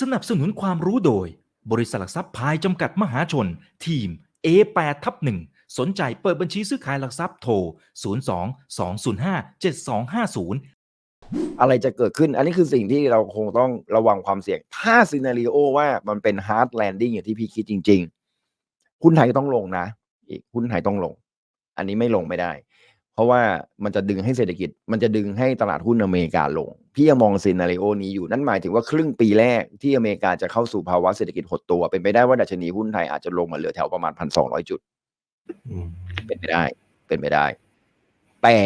สนับสนุนความรู้โดย บริษัทหลักทรัพย์พายจำกัดมหาชน ทีม A8 ทับ1สนใจเปิดบัญชีซื้อขายหลักทรัพย์โทร 02 205 7250 อะไรจะเกิดขึ้น อันนี้คือสิ่งที่เราคงต้องระวังความเสี่ยง ถ้าซีนารีโอว่ามันเป็นฮาร์ดแลนดิ้งอย่างที่พี่คิดจริงๆหุ้นไทยต้องลงนะอีกหุ้นไทยต้องลง อันนี้ไม่ลงไม่ได้ เพราะว่ามันจะดึงให้เศรษฐกิจ มันจะดึงให้ตลาดหุ้นอเมริกาลง พี่ยังมองซีนารีโอนี้อยู่นั่นหมายถึงว่าครึ่งปีแรกที่อเมริกาจะเข้าสู่ภาวะเศรษฐกิจหดตัว เป็นไปได้ว่าดัชนีหุ้นไทยอาจจะลงมาเหลือแถวประมาณพันสองร้อยจุดเป็นไปได้ เป็นไปได้ แต่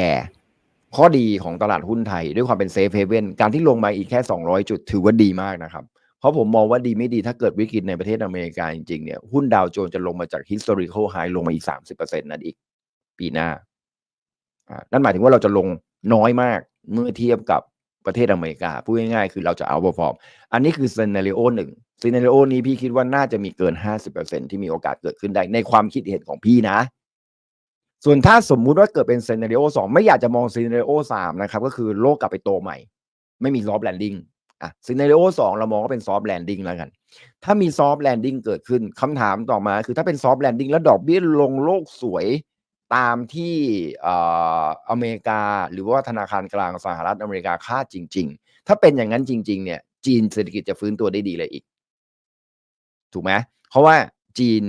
ข้อดีของตลาดหุ้นไทยด้วยความเป็นเซฟเฮเว่นการที่ลงมาอีกแค่ 200 จุด ถือว่าดีมากนะครับ เพราะผมมองว่าดีไม่ดีถ้าเกิดวิกฤตในประเทศอเมริกาจริงๆเนี่ยหุ้นดาวโจนส์จะลงมาจาก historical high ลงมาอีก 30%นั่นอีก ปีหน้า นั่นหมายถึงว่าเราจะลงน้อยมากเมื่อเทียบกับประเทศอเมริกา พูดง่ายๆ คือเราจะเอาพอร์ม อันนี้คือซีนารีโอหนึ่งซีนารีโอนี้พี่คิดว่าน่าจะมีเกิน 50%ที่มีโอกาสเกิดขึ้นได้ในความคิดเห็นของพี่นะ ส่วนถ้าสมมุติว่าเกิดเป็นซีนารีโอสองไม่อยากจะมองซีนารีโอสามนะครับ ก็คือโลกกลับไปโตใหม่ ไม่มีซอฟต์แลนดิ้งอะซีนารีโอสองเรามองว่าเป็นซอฟต์แลนดิ้งแล้วกัน ถ้ามีซอฟต์แลนดิ้งเกิดขึ้นคำถามต่อมา คือถ้าเป็นซอฟต์แลนดิ้งแล้วดอกเบี้ยลงโลกสวย ตามที่เอ่ออเมริกาหรือว่าธนาคารกลางสหรัฐอเมริกาคาดจริง ๆ ถ้าเป็นอย่างนั้นจริง ๆ เนี่ย จีนเศรษฐกิจจะฟื้นตัวได้ดีเลยอีก ถูกไหมเพราะว่าจีน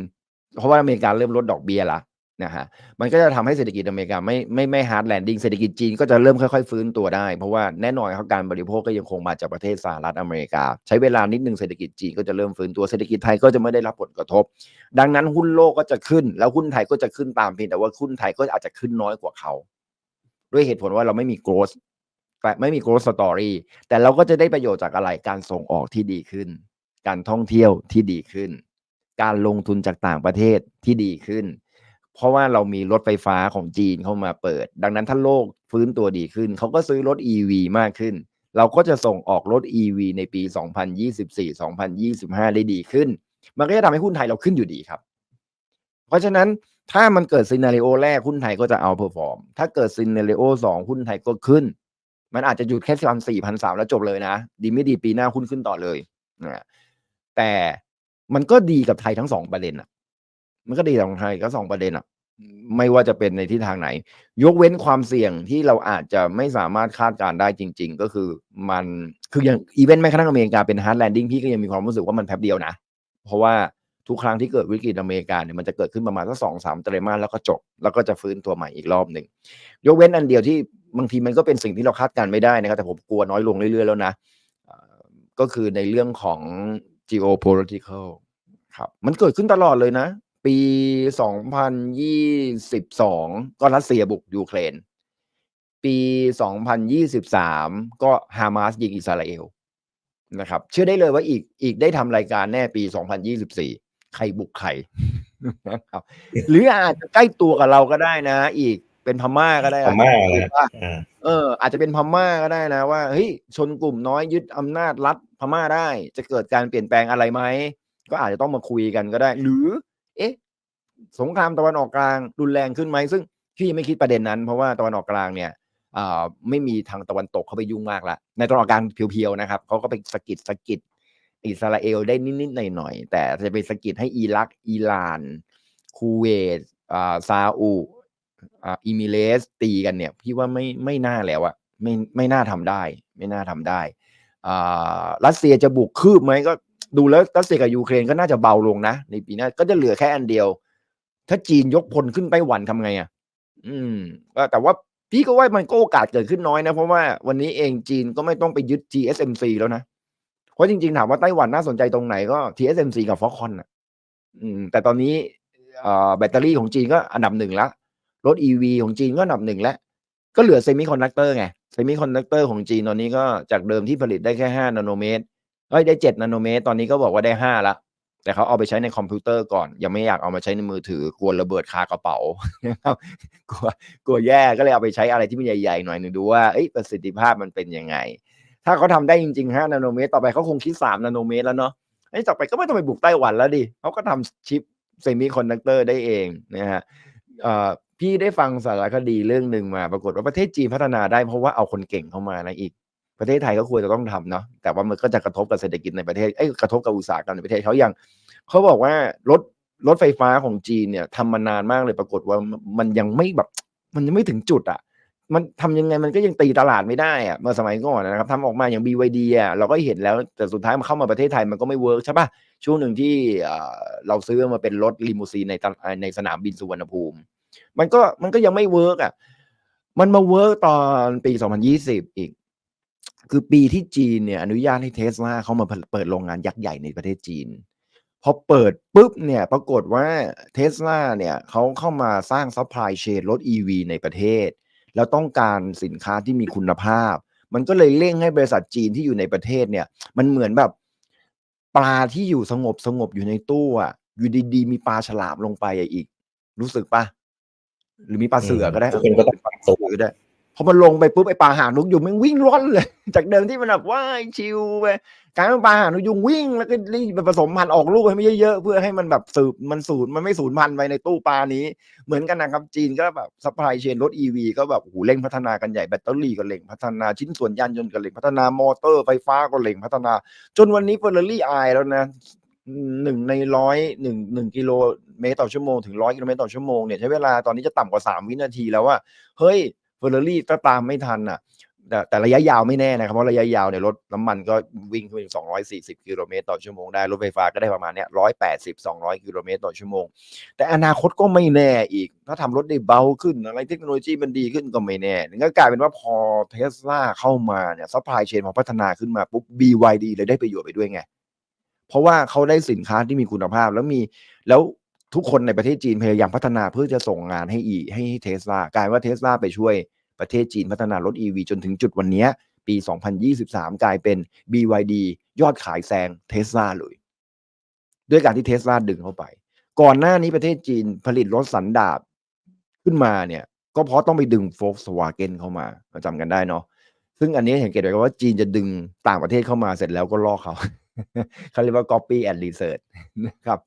เพราะว่าอเมริกาเริ่มลดดอกเบี้ยละ นะฮะมันก็จะทำให้เศรษฐกิจอเมริกาไม่ไม่ไม่ฮาร์ดแลนดิ้งเศรษฐกิจจีนก็จะเริ่มค่อยๆ ฟื้นตัวได้ เพราะว่าแน่นอนครับการบริโภคก็ยังคงมาจากประเทศสหรัฐอเมริกา ใช้เวลานิดนึงเศรษฐกิจจีนก็จะเริ่มฟื้นตัวเศรษฐกิจไทยก็จะไม่ได้รับผลกระทบ ดังนั้นหุ้นโลกก็จะขึ้น แล้วหุ้นไทยก็จะขึ้นตามเพียงแต่ว่าหุ้นไทยก็อาจจะขึ้นน้อยกว่าเขา ด้วยเหตุผลว่าเราไม่มี growth แต่ไม่มี growth story แต่เราก็จะได้ประโยชน์จากอะไรการส่งออกที่ดีขึ้น การท่องเที่ยวที่ดีขึ้น การลงทุนจากต่างประเทศที่ดีขึ้น เพราะว่าเรามีรถไฟฟ้าของจีนเข้ามาเปิด ดังนั้นถ้าโลกฟื้นตัวดีขึ้น เขาก็ซื้อรถ EV มากขึ้น เราก็จะส่งออกรถ EV ในปี 2024-2025 ได้ดีขึ้น มันก็จะทำให้หุ้นไทยเราขึ้นอยู่ดีครับ เพราะฉะนั้นถ้ามันเกิดซีนารีโอแรกหุ้นไทยก็จะเอาเพอร์ฟอร์ม ถ้าเกิดซีนารีโอสองหุ้นไทยก็ขึ้น มันอาจจะหยุดแค่พันสี่พันสามแล้วจบเลยนะ ดีไม่ดีปีหน้าหุ้นขึ้นต่อเลยนะแต่มันก็ดีกับไทยทั้งสองประเด็นอะ มันก็ดีกับไทยก็สองประเด็นอะ ไม่ว่าจะเป็นในทิศทางไหน ยกเว้นความเสี่ยงที่เราอาจจะไม่สามารถคาดการได้จริง ๆ ก็คือมันคืออย่างอีเวนต์แม้กระทั่งอเมริกาเป็นฮาร์ดแลนดิ้งพี่ก็ยังมีความรู้สึกว่ามันแป๊บเดียวนะ เพราะว่าทุกครั้งที่เกิดวิกฤตอเมริกาเนี่ยมันจะเกิดขึ้นประมาณสักสองสามไตรมาสแล้วก็จบ แล้วก็จะฟื้นตัวใหม่อีกรอบหนึ่งยกเว้นอันเดียวที่บางทีมันก็เป็นสิ่งที่เราคาดการไม่ได้นะครับ แต่ผมกลัวน้อยลงเรื่อยๆแล้วนะก็คือในเรื่องของ geopolitical ครับ มันเกิดขึ้นตลอดเลยนะ ปี 2022 ก็รัสเซียบุกยูเครน ปี 2023 ก็ฮามาสยิงอิสราเอลนะครับ เชื่อได้เลยว่าอีกอีกได้ทำรายการแน่ปี 2024 ใครบุกใครนะครับหรืออาจจะใกล้ตัวกับเราก็ได้นะ อีกเป็นพม่าก็ได้พม่าหรือนะว่าอ่าเออ อาจจะเป็นพม่าก็ได้นะว่าเฮ้ยชนกลุ่มน้อยยึดอำนาจรัฐพม่าได้ จะเกิดการเปลี่ยนแปลงอะไรไหมก็อาจจะต้องมาคุยกันก็ได้ หรือ เอ๊ะ สงครามตะวันออกกลางรุนแรงขึ้นไหมซึ่งพี่ยังไม่คิดประเด็นนั้น เพราะว่าตะวันออกกลางเนี่ยไม่มีทางตะวันตกเข้าไปยุ่งมากละในตะวันออกกลางเพียวๆนะครับเขาก็ไปสกิดสกิดอิสราเอลได้นิดๆหน่อยๆแต่จะไปสกิดให้อิรักอิหร่าน คูเวตซาอุอิมิเลสตีกันเนี่ย พี่ว่าไม่ไม่น่าแล้วอะไม่ไม่น่าทำได้ ไม่น่าทำได้รัสเซียจะบุกคืบไหมก็ ดูแล้วรัสเซียกับยูเครนก็น่าจะเบาลงนะในปีหน้าก็จะเหลือแค่อันเดียว ถ้าจีนยกพลขึ้นไต้หวันทำไงอะอืมก็แต่ว่าพี่ก็ว่ามันก็โอกาสเกิดขึ้นน้อยนะ เพราะว่าวันนี้เองจีนก็ไม่ต้องไปยึด TSMC แล้วนะ เพราะจริงๆ ถามว่าไต้หวันน่าสนใจตรงไหนก็ TSMC กับ Foxconn อะ อืม แต่ตอนนี้แบตเตอรี่ของจีนก็อันดับหนึ่งละรถ EV ของจีนก็อันดับหนึ่งแล้ว ก็เหลือเซมิคอนดักเตอร์ไงเซมิคอนดักเตอร์ของจีนตอนนี้ก็จากเดิมที่ผลิตได้แค่ห้านาโนเมตร เอ้ยได้เจ็ดนาโนเมตร ตอนนี้ก็บอกว่าได้ห้าละแต่เขาเอาไปใช้ในคอมพิวเตอร์ก่อน ยังไม่อยากเอามาใช้ในมือถือกลัวระเบิดคากระเป๋านะครับกลัวกลัวแย่ก็เลยเอาไปใช้อะไรที่มันใหญ่ๆหน่อยหนึ่งดูว่าเอ้ยประสิทธิภาพมันเป็นยังไง ถ้าเขาทำได้จริงๆ5นาโนเมตร ต่อไปเขาคงคิด3นาโนเมตรแล้วเนาะไอ้ต่อไปก็ไม่ต้องไปบุกไต้หวันแล้วดิเขาก็ทำชิปเซมิคอนดักเตอร์ได้เองนะฮะพี่ได้ฟังสารคดีเรื่องหนึ่งมา ปรากฏว่าประเทศจีนพัฒนาได้เพราะว่าเอาคนเก่งเข้ามานะอีก ประเทศไทยก็ควรจะต้องทำเนาะแต่ว่ามันก็จะกระทบกับเศรษฐกิจในประเทศเอ้ยกระทบกับอุตสาหกรรมในประเทศเขาอย่างเขาบอกว่ารถรถไฟฟ้าของจีนเนี่ยทำมานานมากเลยปรากฏว่ามันยังไม่แบบ มันยังไม่ถึงจุดอะมันทำยังไงมันก็ยังตีตลาดไม่ได้อะเมื่อสมัยก่อนนะครับทำออกมาอย่าง BYD อะเราก็เห็นแล้วแต่สุดท้ายมันเข้ามาประเทศไทยมันก็ไม่เวิร์กใช่ปะช่วงหนึ่งที่เราซื้อมาเป็นรถลิมูซีนในในสนามบินสุวรรณภูมิ มันก็มันก็ยังไม่เวิร์กอะมันมาเวิร์กตอนปี 2020 อีก คือปีที่จีนเนี่ยอนุญาตให้เทสลาเข้ามาเปิดโรงงานยักษ์ใหญ่ในประเทศจีน พอเปิดปุ๊บเนี่ยปรากฏว่าเทสลาเนี่ยเขาเข้ามาสร้างซัพพลายเชนรถ EV ในประเทศ แล้วต้องการสินค้าที่มีคุณภาพ มันก็เลยเร่งให้บริษัทจีนที่อยู่ในประเทศเนี่ย มันเหมือนแบบปลาที่อยู่สงบสงบอยู่ในตู้อะอยู่ดีๆมีปลาฉลามลงไปอีก รู้สึกปะหรือมีปลาเสือก็ได้กคนก็ต้องปลาเสือก็ได้ พอมันลงไปปุ๊บไอปลาหางนกยุงมันวิ่งร่อนเลย จากเดิมที่มันแบบว่ายชิวไปกลายเป็นปลาหางนกยุงวิ่งแล้วก็รีบผสมพันธุ์ออกลูกให้มันเยอะๆเพื่อให้มันแบบสืบมันสูญมันไม่สูญพันธุ์ไปในตู้ปลานี้ เหมือนกันนะครับจีนก็แบบซัพพลายเชนรถ EV ก็แบบโอ้โหเร่งพัฒนากันใหญ่แบตเตอรี่ก็เร่งพัฒนาชิ้นส่วนยานยนต์ก็เร่งพัฒนามอเตอร์ไฟฟ้าก็เร่งพัฒนา จนวันนี้เฟอร์รารี่อแล้วนะหนึ่งในร้อยหนึ่งหนึ่งกิโลเมตรต่อชั่วโมงถึงร้อยกิโลเมตรต่อชั่วโมงเนี่ยใช้เวลาตอนนี้จะต่ำกว่าสามวินาทีแล้วว่าเฮ้ย อร์รารี่ก็ตามไม่ทันอะแต่แต่ระยะยาวไม่แน่นะครับ เพราะระยะยาวเนี่ยรถน้ำมันก็วิ่งขึ้นสองร้อยสี่สิบกิโลเมตรต่อชั่วโมงได้ รถไฟฟ้าก็ได้ประมาณเนี้ยร้อยแปดสิบสองร้อยกิโลเมตรต่อชั่วโมง แต่อนาคตก็ไม่แน่อีก ถ้าทำรถได้เบาขึ้น อะไรเทคโนโลยีมันดีขึ้นก็ไม่แน่นั่นก็กลายเป็นว่าพอเทสลาเข้ามาเนี่ยซัพพลายเชนพอพัฒนาขึ้นมาปุ๊บ BYD เลยได้ประโยชน์ไปด้วยไง เพราะว่าเขาได้สินค้าที่มีคุณภาพแล้วมีแล้วทุกคนในประเทศจีนพยายามพัฒนาเพื่อจะส่งงานให้อีให้เทสลากลายว่าเทสลาไปช่วย ประเทศจีนพัฒนารถ EV จนถึงจุดวันนี้ยปี 2023 กลายเป็น BYD ยอดขายแซงเทสลาเลย ด้วยการที่เทสลาดึงเข้าไป ก่อนหน้านี้ประเทศจีนผลิตรถสันดาปขึ้นมาเนี่ยก็เพราะต้องไปดึง Volkswagen เข้ามาเราจำกันได้เนาะซึ่งอันนี้เห็นเกตไว้ว่าจีนจะดึงต่างประเทศเข้ามาเสร็จแล้วก็ลอกเขาเขาเรียกว่า copy and research นะครับ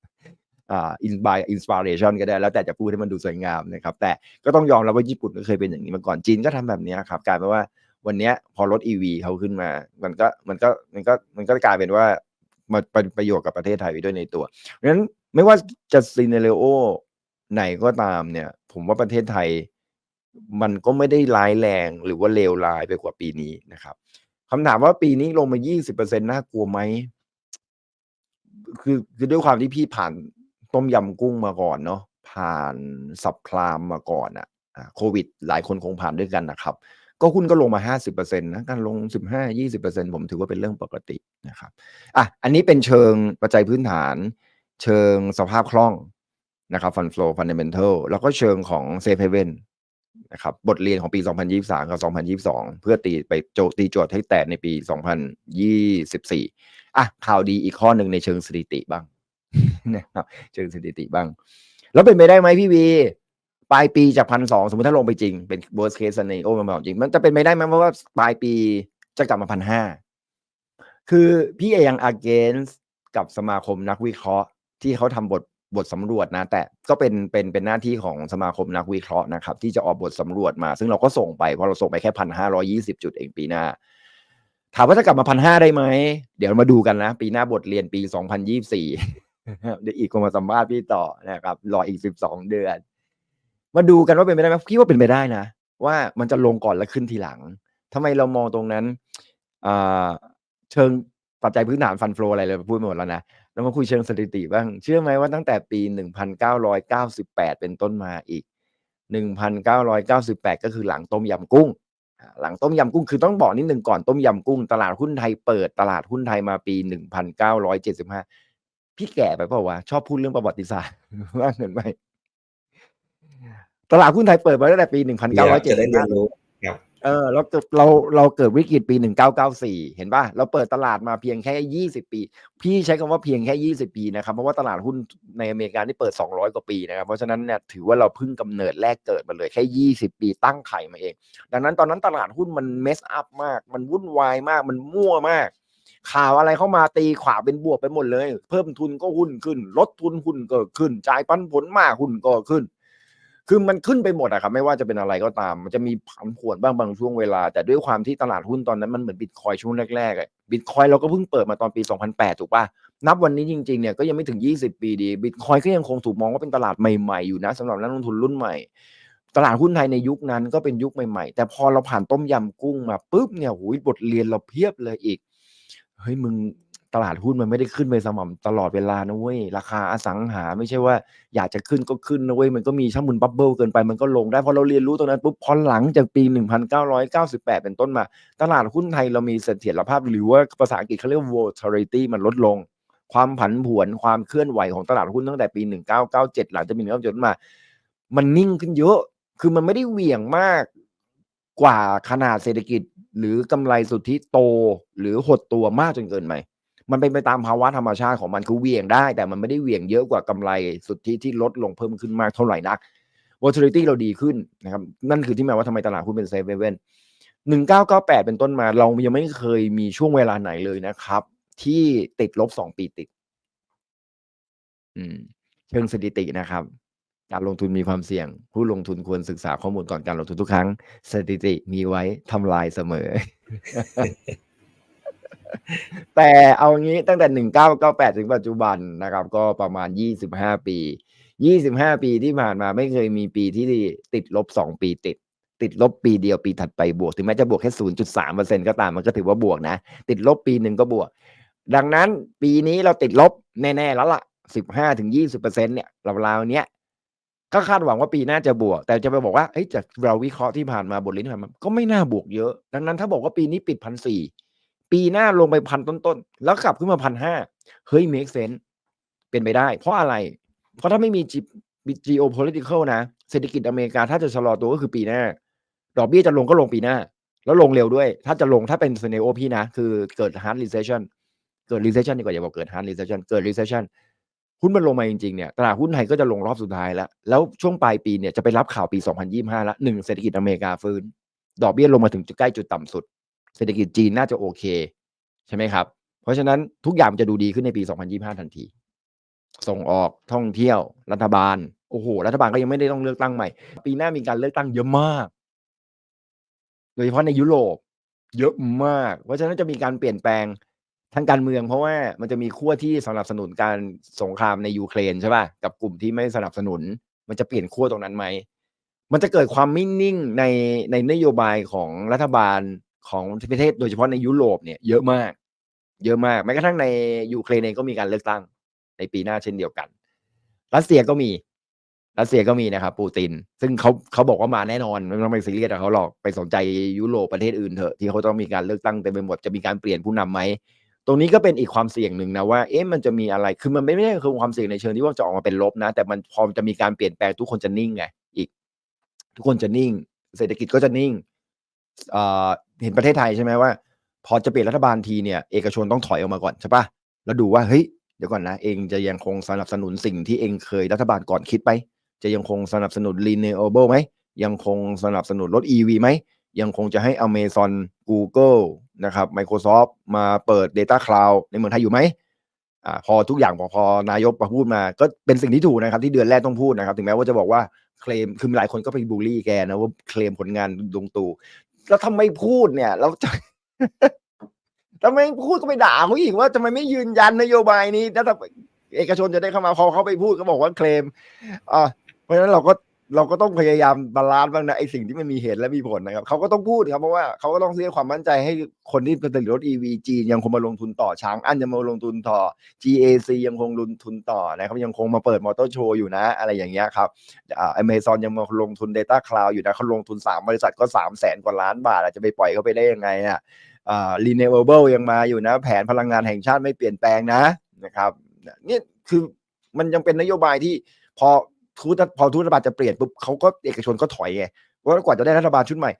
อ่า inspire inspiration ก็ได้แล้วแต่จะพูดให้มันดูสวยงามนะครับแต่ก็ต้องยอมรับว่าญี่ปุ่นก็เคยเป็นอย่างนี้มาก่อนจีนก็ทำแบบนี้ครับกลายเป็นว่าวันนี้พอรถ EV เขาขึ้นมา มันก็มันก็มันก็มันก็กลายเป็นว่ามาเป็นประโยชน์กับประเทศไทยไปด้วยในตัวเพราะฉะนั้นไม่ว่าจะซีเนเรโอไหนก็ตามเนี่ย ผมว่าประเทศไทยมันก็ไม่ได้ร้ายแรงหรือว่าเลวร้ายไปกว่าปีนี้นะครับคำถามว่าปีนี้ลงมา 20%น่ากลัวไหมคือคือด้วยความที่พี่ผ่าน ต้มยำกุ้งมาก่อนเนาะผ่านสับคลามมาก่อนอะ่ะโควิด หลายคนคงผ่านด้วยกันนะครับ ก็หุ้นก็ลงมา 50%นะการลง 15-20%ผมถือว่าเป็นเรื่องปกตินะครับอะอันนี้เป็นเชิงปัจจัยพื้นฐาน เชิงสภาพคล่องนะครับฟัน flow fundamental แล้วก็เชิงของ safe haven นะครับบทเรียนของปี 2023 กับ 2022 เพื่อตีไปโจตีโจทย์ให้แตกในปี 2024 อะข่าวดีอีกข้อหนึ่งในเชิงสถิติบ้าง นะครับเชิงสถิติบ้าง แล้วเป็นไปได้ไหมพี่วีปลายปีจากพันสองสมมติถ้าลงไปจริงเป็น worst case scenario มันบอกจริง มันจะเป็นไปได้ไหมเพราะว่าปลายปีจะกลับมาพันห้าคือพี่เอยัง against กับสมาคมนักวิเคราะห์ที่เขาทำบทบทสำรวจนะ แต่ก็เป็นเป็นเป็นหน้าที่ของสมาคมนักวิเคราะห์นะครับ ที่จะออกบทสำรวจมา ซึ่งเราก็ส่งไปเพราะเราส่งไปแค่พันห้าร้อยี่สิบจุดเองปีหน้า ถามว่าจะกลับมาพันห้าได้ไหม เดี๋ยวมาดูกันนะ ปีหน้าบทเรียนปีสองพันยี่สี่ เดี๋ยวอีกคนมาสัมภาษณ์พี่ต่อนะครับรออีกสิบสองเดือน มาดูกันว่าเป็นไปได้ไหมพี่ว่าเป็นไปได้นะ ว่ามันจะลงก่อนแล้วขึ้นทีหลังทำไมเรามองตรงนั้นเชิงปัจจัยพื้นฐานฟันโฟอะไรเลยพูดหมดแล้วนะแล้วมาคุยเชิงสถิติบ้าง เชื่อไหมว่าตั้งแต่ปี 1998 เป็นต้นมาอีก 1998 ก็คือหลังต้มยำกุ้ง หลังต้มยำกุ้งคือต้องบอกนิดหนึ่งก่อนต้มยำกุ้ง ตลาดหุ้นไทยเปิดตลาดหุ้นไทยมาปี 1975 พี่แก่ไปเปล่าวะชอบพูดเรื่องประวัติศาสตร์ว่าเงินไหมตลาดหุ้นไทยเปิดมาตั้งแต่ปีจะได้เรียน1975รู้ครับเออเราเกิดเราเราเกิดวิกฤตปี1994เห็นป่ะ เราเปิดตลาดมาเพียงแค่20ปี พี่ใช้คำว่าเพียงแค่20ปีนะครับ เพราะว่าตลาดหุ้นในอเมริกานี่เปิด200กว่าปีนะครับ เพราะฉะนั้นเนี่ยถือว่าเราเพิ่งกำเนิดแรกเกิดมาเลยแค่20ปีตั้งไข่มาเอง ดังนั้นตอนนั้นตลาดหุ้นมันเมสอัพมาก มันวุ่นวายมากมันมั่วมาก ข่าวอะไรเข้ามาตีขวาเป็นบวกไปหมดเลย เพิ่มทุนก็หุ้นขึ้น ลดทุนหุ้นก็ขึ้น จ่ายปันผลมากหุ้นก็ขึ้น คือมันขึ้นไปหมดอะครับ ไม่ว่าจะเป็นอะไรก็ตาม มันจะมีผันผวนบ้างบางช่วงเวลา แต่ด้วยความที่ตลาดหุ้นตอนนั้นมันเหมือนบิตคอยช่วงแรกๆอะบิตคอยเราก็เพิ่งเปิดมาตอนปี 2008 ถูกป่ะนับวันนี้จริงๆเนี่ยก็ยังไม่ถึง 20 ปีดีบิตคอยก็ยังคงถูกมองว่าเป็นตลาดใหม่ๆอยู่นะสำหรับนักลงทุนรุ่นใหม่ตลาดหุ้นไทยในยุคนั้นก็เป็นยุคใหม่ๆ แต่พอเราผ่านต้มยำกุ้งมาปุ๊บเนี่ยหูยบทเรียนเราเพียบเลยอีก เฮ้ยมึงตลาดหุ้นมันไม่ได้ขึ้นไปสม่ำตลอดเวลานะเว้ยราคาอสังหา ไม่ใช่ว่าอยากจะขึ้นก็ขึ้นนะเว้ยมันก็มีช่างมุนบับเบิลเกินไปมันก็ลงได้พอเราเรียนรู้ตรงนั้นปุ๊บพอหลังจากปี 1998 เป็นต้นมา ตลาดหุ้นไทยเรามีเสถียรภาพหรือว่าภาษาอังกฤษเขาเรียกว่า volatility มันลดลง ความผันผวนความเคลื่อนไหวของตลาดหุ้นตั้งแต่ปี 1997 หลังจากปี1997มา มันนิ่งขึ้นเยอะ คือมันไม่ได้เหวี่ยงมากกว่าขนาดเศรษฐกิจ หรือกำไรสุทธิโตหรือหดตัวมากจนเกินไปมันเป็นไปตามภาวะธรรมชาติของมันคือเวียงได้ แต่มันไม่ได้เวียงเยอะกว่ากำไรสุทธิที่ลดลงเพิ่มขึ้นมากเท่าไหร่นัก volatility เราดีขึ้นนะครับนั่นคือที่มาว่าทำไมตลาดหุ้นเป็นเซฟเว่นหนึ่งเก้าเก้าแปดเป็นต้นมาเรายังไม่เคยมีช่วงเวลาไหนเลยนะครับ ที่ติดลบสองปีติด อืม เชิงสถิตินะครับ การลงทุนมีความเสี่ยง ผู้ลงทุนควรศึกษาข้อมูลก่อนการลงทุนทุกครั้ง สถิติมีไว้ทำลายเสมอ แต่เอางี้ตั้งแต่หนึ่งเก้าเก้าแปดถึงปัจจุบันนะครับ ก็ประมาณยี่สิบห้าปียี่สิบห้าปีที่ผ่านมาไม่เคยมีปีที่ติดลบสองปีติด ติดลบปีเดียวปีถัดไปบวก ถึงแม้จะบวกแค่ศูนย์จุดสามเปอร์เซ็นก็ตามมันก็ถือว่าบวกนะ ติดลบปีหนึ่งก็บวก ดังนั้นปีนี้เราติดลบแน่ๆแล้วล่ะสิบห้าถึงยี่สิบเปอร์เซ็นเนี่ยราวๆเนี้ย ก็คาดหวังว่าปีหน้าจะบวก แต่จะไปบอกว่าเอ้ยจากเราวิเคราะห์ที่ผ่านมาบทเรียนที่ผ่านมาก็ไม่น่าบวกเยอะ ดังนั้นถ้าบอกว่าปีนี้ปิดพันสี่ปีหน้าลงไปพันต้นๆ แล้วกลับขึ้นมาพันห้าเฮ้ย make sense เป็นไปได้ เพราะอะไร เพราะถ้าไม่มี G- geopolitical นะ เศรษฐกิจอเมริกาถ้าจะชะลอตัวก็คือปีหน้า ดอกเบี้ยจะลงก็ลงปีหน้า แล้วลงเร็วด้วย ถ้าจะลงถ้าเป็น scenario พี่นะ คือเกิด hard recession เกิด recession ดีกว่าอย่าบอกเกิด hard recession เกิด recession หุ้นมันลงมาจริงๆเนี่ยตลาดหุ้นไทยก็จะลงรอบสุดท้ายแล้ว แล้วช่วงปลายปีเนี่ยจะไปรับข่าวปี 2025 แล้วหนึ่งเศรษฐกิจอเมริกาฟื้น ดอกเบี้ยลงมาถึงจุดใกล้จุดต่ำสุด เศรษฐกิจจีนน่าจะโอเค ใช่ไหมครับ เพราะฉะนั้นทุกอย่างจะดูดีขึ้นในปี 2025 ทันที ส่งออกท่องเที่ยว รัฐบาลโอ้โหรัฐบาลก็ยังไม่ได้ต้องเลือกตั้งใหม่ ปีหน้ามีการเลือกตั้งเยอะมาก โดยเฉพาะในยุโรปเยอะมาก เพราะฉะนั้นจะมีการเปลี่ยนแปลง ทางการเมืองเพราะว่ามันจะมีขั้วที่สนับสนุนการสงครามในยูเครนใช่ป่ะกับกลุ่มที่ไม่สนับสนุน มันจะเปลี่ยนขั้วตรงนั้นไหมมันจะเกิดความไม่นิ่งในในนโยบายของรัฐบาลของประเทศโดยเฉพาะในยุโรปเนี่ยเยอะมาก เยอะมากแม้กระทั่งในยูเครนเองก็มีการเลือกตั้งในปีหน้าเช่นเดียวกัน รัสเซียก็มีรัสเซียก็มีนะครับปูติน ซึ่งเขาเขาบอกว่ามาแน่นอนไม่ต้องไปซีเรียสกับเขาหรอกไปสนใจยุโรปประเทศอื่นเถอะที่เขาต้องมีการเลือกตั้งเต็มไปหมดจะมีการเปลี่ยนผู้นำไหม ตรงนี้ก็เป็นอีกความเสี่ยงหนึ่งนะว่าเอ๊ะมันจะมีอะไรคือมันไม่ได้คือความเสี่ยงในเชิงที่ว่าจะออกมาเป็นลบนะ แต่มันพอจะมีการเปลี่ยนแปลงทุกคนจะนิ่งไงอีก ทุกคนจะนิ่ง เศรษฐกิจก็จะนิ่งเออเห็นประเทศไทยใช่ไหมว่า พอจะเปลี่ยนรัฐบาลทีเนี่ยเอกชนต้องถอยออกมาก่อนใช่ปะแล้วดูว่าเฮ้ยเดี๋ยวก่อนนะ เองจะยังคงสนับสนุนสิ่งที่เองเคยรัฐบาลก่อนคิดไป จะยังคงสนับสนุน renewable ไหมยังคงสนับสนุนรถ EV ไหม ยังคงจะให้ Amazon Google นะครับ Microsoft มาเปิด Data Cloud ในเมืองไทยอยู่ไหมอ่าพอทุกอย่างพอพอนายกมาพูดมา ก็เป็นสิ่งที่ถูกนะครับ ที่เดือนแรกต้องพูดนะครับ ถึงแม้ว่าจะบอกว่าเคลมคือหลายคนก็ไปบูลลี่แกนะว่าเคลมผลงานลุงตู่แล้วทำไมพูดเนี่ยแล้วทำไมพูดก็ไปด่าเขาอีกว่าทำไมไม่ยืนยันนโยบายนี้แล้วเอกชนจะได้เข้ามาพอเขาไปพูดก็บอกว่าเคลมอ่าเพราะฉะนั้นเราก็ เราก็ต้องพยายามบาลานซ์บ้างนะไอสิ่งที่มันมีเหตุและมีผลนะครับเขาก็ต้องพูดครับเพราะว่าเขาก็ต้องเรียกความมั่นใจให้คนที่ผลิตรถ EV จีนยังคงมาลงทุนต่อช้างอันยังมาลงทุนต่อ GAC ยังคงลงทุนต่อนะครับยังคงมาเปิดมอเตอร์โชว์อยู่นะ อะไรอย่างเงี้ยครับอ่า Amazon ยังมาลงทุน Data Cloud อยู่นะเขาลงทุนสามบริษัทก็สามแสนกว่าล้านบาทอาจจะไปปล่อยเขาไปได้ยังไงอะอ่า renewable ยังมาอยู่นะ แผนพลังงานแห่งชาติไม่เปลี่ยนแปลงนะนะครับนี่คือมันยังเป็นนโยบายที่พอ ทุตพอทุตรัฐบาลจะเปลี่ยนปุ๊บเขาก็เอกชนก็ถอยไงว่ากว่าจะได้รัฐบาลชุดใหม่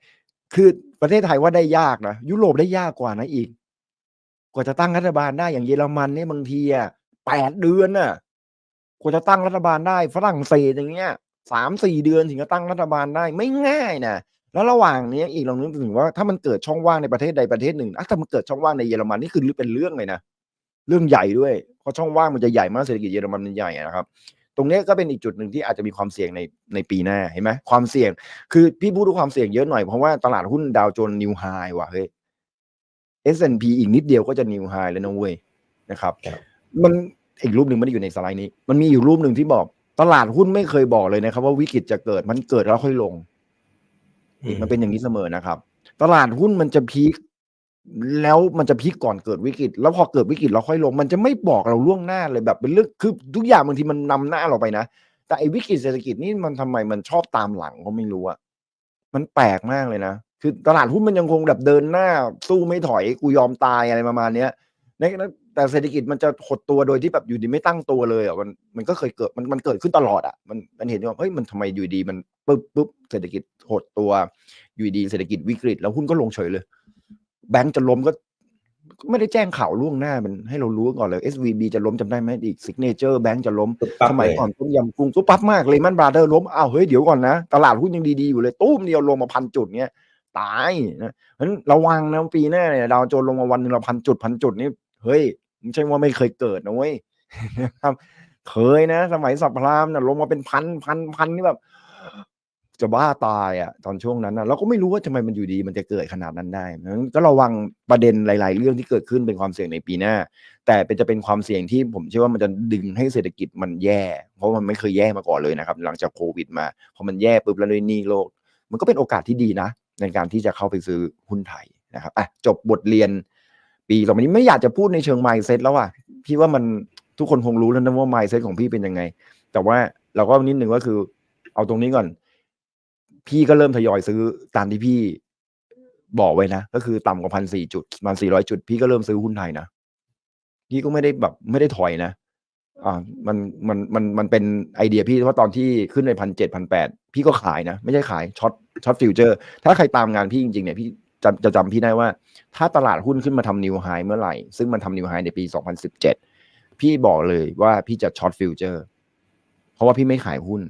คือประเทศไทยว่าได้ยากนะยุโรปได้ยากกว่านะอีก กว่าจะตั้งรัฐบาลได้อย่างเยอรมันเนี่ยบางทีอะแปดเดือนน่ะกว่าจะตั้งรัฐบาลได้ฝรั่งเศสอย่างเงี้ยสามสี่เดือนถึงจะตั้งรัฐบาลได้ไม่ง่ายนะแล้วระหว่างนี้อีกลองนึกถึงว่าถ้ามันเกิดช่องว่างในประเทศใดประเทศหนึ่งถ้ามันเกิดช่องว่างในเยอรมันนี่คือเป็นเรื่องเลยนะเรื่องใหญ่ด้วยเพราะช่องว่างมันจะใหญ่มากเศรษฐกิจเยอรมันมันใหญ่นะครับ ตรงเนี้ยก็เป็นอีกจุดหนึ่งที่อาจจะมีความเสี่ยงในในปีหน้าเห็นไหมความเสี่ยง คือพี่พูดถึงความเสี่ยงเยอะหน่อยเพราะว่าตลาดหุ้นดาวโจนส์นิวไฮว่ะเฮ้ย S&P อีกนิดเดียวก็จะนิวไฮแล้วนะเว้ยนะครับครับมันอีกรูปหนึ่งไม่ได้อยู่ในสไลด์นี้ มันมีอยู่รูปหนึ่งที่บอก ตลาดหุ้นไม่เคยบอกเลยนะครับ ว่าวิกฤตจะเกิดมันเกิดแล้วค่อยลงมันเป็นอย่างนี้เสมอนะครับ ตลาดหุ้นมันจะพีค แล้วมันจะพีคก่อนเกิดวิกฤต แล้วพอเกิดวิกฤตเราค่อยลง มันจะไม่บอกเราล่วงหน้าเลยแบบเป็นเรื่องคือทุกอย่างบางทีมันนำหน้าเราไปนะ แต่ไอ้วิกฤตเศรษฐกิจนี่มันทำไมมันชอบตามหลังก็ไม่รู้อะมันแปลกมากเลยนะ คือตลาดหุ้นมันยังคงแบบเดินหน้า สู้ไม่ถอยกูยอมตายอะไรประมาณเนี้ยในแต่เศรษฐกิจมันจะหดตัวโดยที่แบบอยู่ดีไม่ตั้งตัวเลยอะมันมันก็เคยเกิดมันมันเกิดขึ้นตลอดอะมันมันเห็นว่าเฮ้ยมันทำไมอยู่ดีมันปุ๊บปุ๊บเศรษฐกิจหดตัว อยู่ดีเศรษฐกิจวิกฤต แล้วหุ้นก็ลงเฉยเลย แบงก์จะล้มก็ก็ไม่ได้แจ้งข่าวล่วงหน้ามันให้เรารู้ก่อนเลย SVB จะล้มจำได้ไหมอีก Signature Bank จะล้มปุ๊บปั๊บสมัยเลยก่อนต้มยำกุ้งซุปปั๊บมากเลยมันบราเดอร์ล้มอ้าวเฮ้ยเดี๋ยวก่อนนะ ตลาดหุ้นยังดี ๆ อยู่เลยตุ้มเดียวลงมาพันจุดเงี้ยตายนะเพราะฉะนั้นระวังนะปีหน้าเนี่ยดาวโจนส์ลงมาวันหนึ่งเราพันจุดพันจุดนี่เฮ้ยไม่ใช่ว่าไม่เคยเกิดนะเว้ยนะครับเคยนะ สมัยสับพรามนะลงมาเป็นพันพันพันนี่แบบ จะบ้าตายอะตอนช่วงนั้นนะเราก็ไม่รู้ว่าทำไมมันอยู่ดีมันจะเกิดขนาดนั้นได้นั้นก็ระวังประเด็นหลาย ๆ เรื่องที่เกิดขึ้นเป็นความเสี่ยงในปีหน้า แต่เป็นจะเป็นความเสี่ยงที่ผมเชื่อว่ามันจะดึงให้เศรษฐกิจมันแย่ เพราะมันไม่เคยแย่มาก่อนเลยนะครับ หลังจากโควิดมาพอมันแย่ปุ๊บแล้วด้วยหนี้โลก มันก็เป็นโอกาสที่ดีนะ ในการที่จะเข้าไปซื้อหุ้นไทยนะครับอะจบบทเรียน ปีต่อไปนี้ไม่อยากจะพูดในเชิง mindset แล้วอะพี่ว่ามันทุกคนคงรู้แล้วนะว่า mindset ของพี่เป็นยังไง แต่ว่าเราก็นิดนึงก็คือ เอาตรงนี้ก่อน พี่ก็เริ่มทยอยซื้อตามที่พี่บอกไว้นะ ก็คือต่ำกว่าพันสี่จุดประมาณสี่ร้อยจุด พี่ก็เริ่มซื้อหุ้นไทยนะพี่ก็ไม่ได้แบบไม่ได้ถอยนะอ่ามันมันมันมันเป็นไอเดียพี่เพราะตอนที่ขึ้นในพันเจ็ดพันแปดพี่ก็ขายนะ ไม่ใช่ขายช็อตช็อตฟิวเจอร์ ถ้าใครตามงานพี่จริงๆเนี่ยพี่จำจะจำพี่ได้ว่า ถ้าตลาดหุ้นขึ้นมาทำนิวไฮเมื่อไหร่ ซึ่งมันทำนิวไฮในปี 2017 พี่บอกเลยว่าพี่จะช็อตฟิวเจอร์ เพราะว่าพี่ไม่ขายหุ้น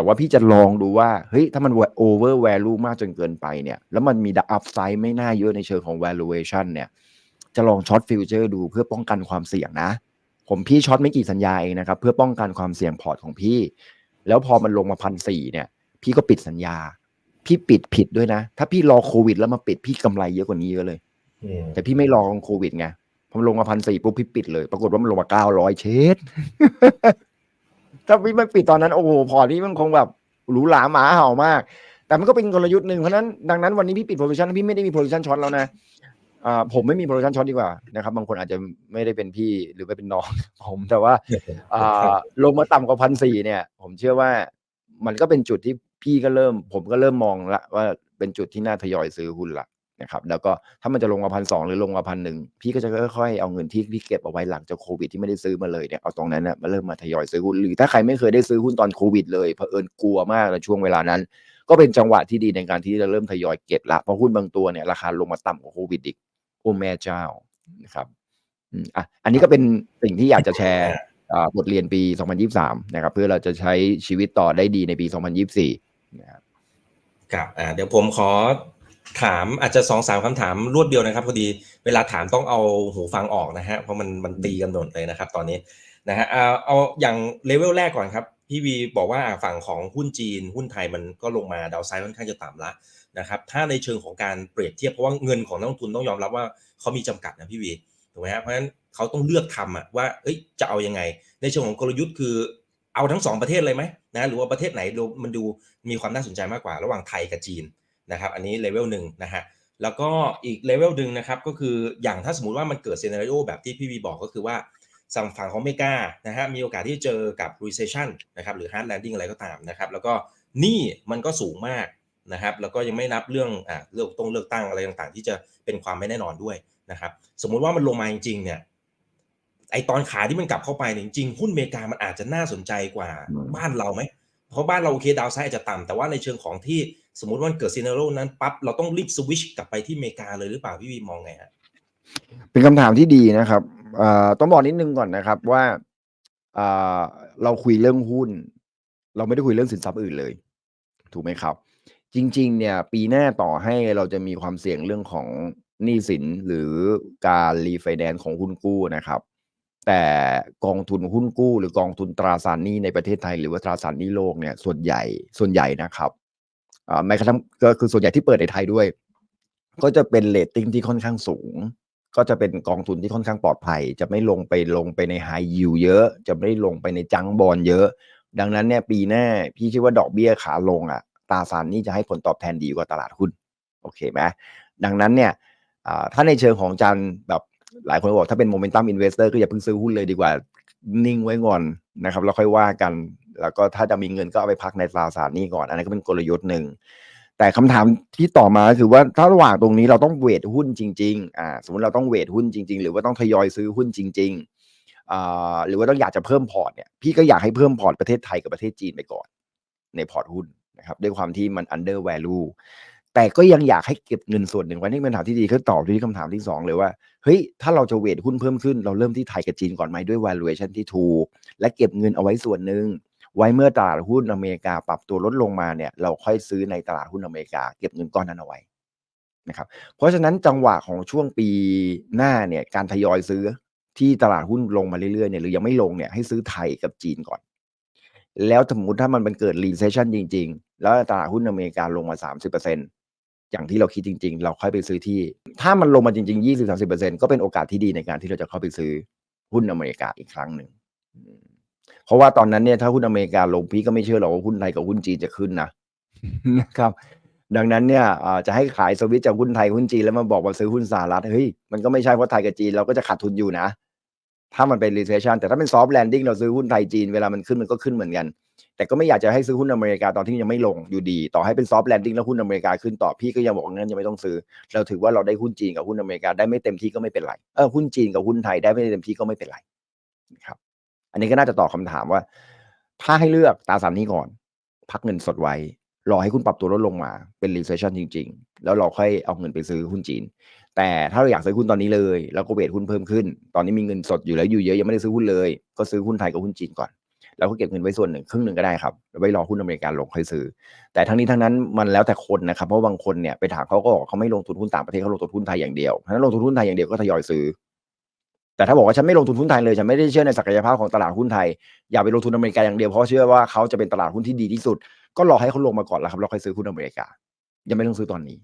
แต่ว่าพี่จะลองดูว่าเฮ้ยถ้ามันโอเวอร์แวลูมากจนเกินไปเนี่ย แล้วมันมีดัอัพไซด์ไม่น่าเยอะในเชิงของ valuation เนี่ย จะลองช็อตฟิวเจอร์ดูเพื่อป้องกันความเสี่ยงนะ ผมพี่ช็อตไม่กี่สัญญาเองนะครับ เพื่อป้องกันความเสี่ยงพอร์ตของพี่ แล้วพอมันลงมาพันสี่เนี่ย พี่ก็ปิดสัญญา พี่ปิดผิดด้วยนะ ถ้าพี่รอโควิด แล้วมาปิดพี่กำไรเยอะกว่านี้เยอะเลยอืมแต่พี่ไม่รอโควิดไงพอมันลงมาพันสี่ปุ๊บพี่ปิดเลย ปรากฏว่ามันลงมาเก้าร้อยเชด ถ้าพี่ไม่ปิดตอนนั้นโอ้โหพอร์ตพี่มันคงแบบหรูหราหมาเห่ามาก แต่มันก็เป็นกลยุทธ์หนึ่งเพราะฉะนั้นดังนั้นวันนี้พี่ปิดโพซิชันพี่ไม่ได้มีโพซิชันช็อตแล้วนะอ่าผมไม่มีโพซิชันช็อตดีกว่านะครับบางคนอาจจะไม่ได้เป็นพี่หรือไม่เป็นน้อง ผมแต่ว่าอ่าลงมาต่ำกว่าพันสี่เนี่ย ผมเชื่อว่ามันก็เป็นจุดที่พี่ก็เริ่ม ผมก็เริ่มมองละว่าเป็นจุดที่น่าทยอยซื้อหุ้นละ นะครับแล้วก็ถ้ามันจะลงมาพันสองหรือลงมาพันหนึ่งพี่ก็จะค่อยๆเอาเงินที่พี่เก็บเอาไว้หลังจากโควิดที่ไม่ได้ซื้อมาเลยเนี่ยเอาตรงนั้นนะมาเริ่มมาทยอยซื้อหุ้นหรือถ้าใครไม่เคยได้ซื้อหุ้นตอนโควิดเลยเผอิญกลัวมากในช่วงเวลานั้น ก็เป็นจังหวะที่ดีในการที่จะเริ่มทยอยเก็บละเพราะหุ้นบางตัวเนี่ยราคาลงมาต่ำกว่าโควิดอีกโอ้แม่เจ้านะครับอืมอะอันนี้ก็เป็นสิ่งที่อยากจะแชร์อ่าบทเรียนปี 2023 นะครับ เพื่อเราจะใช้ชีวิตต่อได้ดีในปี 2024 นะครับครับอ่าเดี๋ยวผมขอ ถามอาจจะสองสามคำถามรวดเดียวนะครับพอดีเวลาถามต้องเอาหูฟังออกนะฮะเพราะมันมันตีกันหมดเลยนะครับ ตอนนี้นะฮะเอาเอาอย่างเลเวลแรกก่อนครับพี่วีบอกว่าฝั่งของหุ้นจีน หุ้นไทยมันก็ลงมาดาวไซด์ค่อนข้างจะต่ำละนะครับถ้าในเชิงของการเปรียบเทียบเพราะว่าเงินของนักลงทุนต้องยอมรับว่าเขามีจำกัดนะพี่วีถูกไหมฮะเพราะฉะนั้นเขาต้องเลือกทำอะว่าเอ้ยจะเอายังไง ในเชิงของกลยุทธ์คือเอาทั้งสองประเทศเลยไหมนะหรือว่าประเทศไหนมันดูมีความน่าสนใจมากกว่า ระหว่างไทยกับจีน นะครับอันนี้เลเวลหนึ่งนะฮะแล้วก็อีกเลเวลหนึ่งนะครับก็คืออย่างถ้าสมมติว่ามันเกิดซีนารีโอแบบที่พี่วีบอกก็คือว่าสั่งฝั่งของอเมริกานะฮะมีโอกาสที่เจอกับ recession นะครับหรือ hard landing อะไรก็ตามนะครับแล้วก็หนี้มันก็สูงมากนะครับแล้วก็ยังไม่นับเรื่องอ่าเรื่องต้องเลือกตั้งอะไรต่างๆ ที่จะเป็นความไม่แน่นอนด้วยนะครับสมมุติว่ามันลงมาจริงๆเนี่ยไอตอนขาที่มันกลับเข้าไปเนี่ยจริงๆหุ้นอเมริกามันอาจจะน่าสนใจกว่าอืมบ้านเราไหมเพราะบ้านเราโอเคดาวไซด์อาจจะต่ำแต่ว่าในเชิงของที่ สมมติว่าเกิดซีนาโรนั้นปั๊บเราต้องรีบสวิชกลับไปที่อเมริกาเลยหรือเปล่าพี่วีมองไงฮะเป็นคำถามที่ดีนะครับต้องบอกนิดนึงก่อนนะครับว่าเราคุยเรื่องหุ้น เราไม่ได้คุยเรื่องสินทรัพย์อื่นเลย ถูกไหมครับ จริง ๆ เนี่ย ปีหน้าต่อให้เราจะมีความเสี่ยงเรื่องของหนี้สินหรือการรีไฟแนนซ์ของหุ้นกู้นะครับ แต่กองทุนหุ้นกู้ หรือกองทุนตราสารหนี้ในประเทศไทย หรือว่าตราสารหนี้โลกเนี่ยส่วนใหญ่ส่วนใหญ่นะครับ แม้กระทั่งก็คือส่วนใหญ่ที่เปิดในไทยด้วย ก็จะเป็นเรตติ้งที่ค่อนข้างสูง ก็จะเป็นกองทุนที่ค่อนข้างปลอดภัย จะไม่ลงไปลงไปในไฮยิวเยอะ จะไม่ลงไปในจังบอลเยอะ ดังนั้นเนี่ยปีหน้าพี่คิดว่าดอกเบี้ยขาลงอะตราสารนี้จะให้ผลตอบแทนดีกว่าตลาดหุ้นโอเคไหมดังนั้นเนี่ยอ่าถ้าในเชิงของจันแบบหลายคนบอกถ้าเป็นโมเมนตัมอินเวสเตอร์ก็อย่าเพิ่งซื้อหุ้นเลยดีกว่านิ่งไว้ก่อนนะครับแล้วค่อยว่ากัน แล้วก็ถ้าจะมีเงินก็เอาไปพักในตราสารนี้ก่อน อันนั้ก็เป็นกลยุทธ์หนึ่ง แต่คำถามที่ต่อมาคือว่าถ้าระหว่างตรงนี้เราต้องเวทหุ้นจริงๆอ่าสมมติเราต้องเวทหุ้นจริง ๆ หรือว่าต้องทยอยซื้อหุ้นจริงๆอ่าหรือว่าต้องอยากจะเพิ่มพอร์ตเนี่ยพี่ก็อยากให้เพิ่มพอร์ตประเทศไทยกับประเทศจีนไปก่อน ในพอร์ตหุ้นนะครับด้วยความที่มัน under value แต่ก็ยังอยากให้เก็บเงินส่วนหนึ่งไว้นี่เป็นคำถามที่ดีก็ตอบที่คำถามที่สองเลยว่าเฮ้ยถ้าเราจะเวทหุ้นเพิ่มขึ้นเราเริ่มที่ไทยกับจีนก่อนไหมด้วย valuation ที่ถูก และเก็บเงินเอาไว้ส่วนหนึ่ง ไว้เมื่อตลาดหุ้นอเมริกาปรับตัวลดลงมาเนี่ยเราค่อยซื้อในตลาดหุ้นอเมริกาเก็บเงินก้อนนั้นเอาไว้นะครับเพราะฉะนั้นจังหวะของช่วงปีหน้าเนี่ยการทยอยซื้อที่ตลาดหุ้นลงมาเรื่อยๆเนี่ยหรือยังไม่ลงเนี่ยให้ซื้อไทยกับจีนก่อน แล้วสมมติถ้ามันเป็นเกิด recession จริง ๆ แล้วตลาดหุ้นอเมริกาลงมา 30%อย่างที่เราคิดจริง ๆ เราค่อยไปซื้อที่ ถ้ามันลงมาจริง ๆ 20-30%ก็เป็นโอกาสที่ดีในการที่เราจะเข้าไปซื้อหุ้นอเมริกาอีกครั้งหนึ่ง เพราะว่าตอนนั้นเนี่ยถ้าหุ้นอเมริกาลงพี่ก็ไม่เชื่อหรอกว่าหุ้นไทยกับหุ้นจีนจะขึ้นนะนะครับ ดังนั้นเนี่ยอ่าจะให้ขายสวิตช์จากหุ้นไทยหุ้นจีนแล้วมาบอกว่าซื้อหุ้นสหรัฐเฮ้ยมันก็ไม่ใช่เพราะไทยกับจีนเราก็จะขาดทุนอยู่นะ ถ้ามันเป็น recession แต่ถ้าเป็น soft landing เราซื้อหุ้นไทยจีนเวลามันขึ้นมันก็ขึ้นเหมือนกัน แต่ก็ไม่อยากจะให้ซื้อหุ้นอเมริกาตอนที่ยังไม่ลงอยู่ดี ต่อให้เป็น soft landing แล้วหุ้นอเมริกาขึ้นต่อพี่ก็ยังบอกงั้นยังไม่ต้องซื้อ เราถือว่าเราได้หุ้นจีนกับหุ้นอเมริกาได้ไม่เต็มที่ก็ไม่เป็นไรเออหุ้นจีนกับหุ้นไทยได้ไม่เต็มที่ก็ไม่เป็นไรนะครับ อันนี้ก็น่าจะตอบคำถามว่า ถ้าให้เลือกตาสารหนี้ก่อน พักเงินสดไว้ รอให้คุณปรับตัวลดลงมาเป็น recession จริง ๆ แล้วเราค่อยเอาเงินไปซื้อหุ้นจีน แต่ถ้าเราอยากซื้อหุ้นตอนนี้เลย แล้วก็เวทหุ้นเพิ่มขึ้น ตอนนี้มีเงินสดอยู่แล้วอยู่เยอะยังไม่ได้ซื้อหุ้นเลย ก็ซื้อหุ้นไทยกับหุ้นจีนก่อนแล้วก็เก็บเงินไว้ส่วนหนึ่งครึ่งหนึ่งก็ได้ครับแล้วไว้รอหุ้นอเมริกาลงค่อยซื้อ แต่ทั้งนี้ทั้งนั้นมันแล้วแต่คนนะครับ เพราะบางคนเนี่ยไปถามเขาก็บอกเขาไม่ลงทุนหุ้นต่างประเทศเขาลงทุนหุ้นไทยอย่างเดียวเพราะฉะนั้นลงทุนหุ้นไทยอย่างเดียวก็ทยอยซื้อ แต่ถ้าบอกว่าฉันไม่ลงทุนหุ้นไทยเลยฉันไม่ได้เชื่อในศักยภาพของตลาดหุ้นไทย อย่าไปลงทุนอเมริกาอย่างเดียวเพราะเชื่อว่าเขาจะเป็นตลาดหุ้นที่ดีที่สุด ก็รอให้เขาลงมาก่อนแล้วครับเราค่อยซื้อหุ้นอเมริกา ยังไม่ต้องซื้อตอนนี้